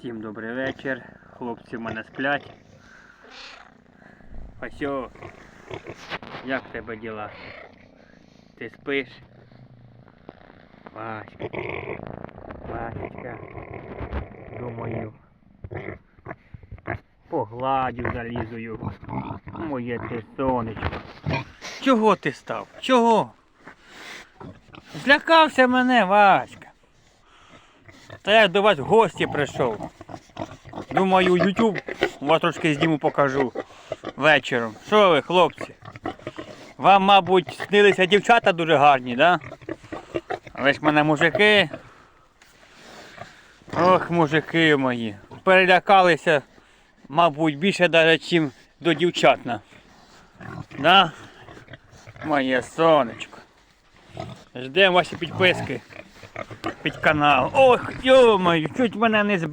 Всім добрий вечір. Хлопці в мене сплять. Васьо, як в тебе діла? Ти спиш? Васька. Васька. Думаю. Погладю залізую. Моє ти сонечко. Чого ти став? Чого? Злякався мене, Васька. Та я до вас в гості прийшов. Думаю, YouTube вас трошки зніму покажу вечором. Що ви, хлопці? Вам, мабуть, снилися дівчата дуже гарні, да? Ви ж мене мужики. Ох, мужики мої. Перелякалися, мабуть, більше навіть, ніж до дівчат. Да? Моє сонечко. Ждемо ваші підписки під канал. Ох, йомаю, чуть мене не збив.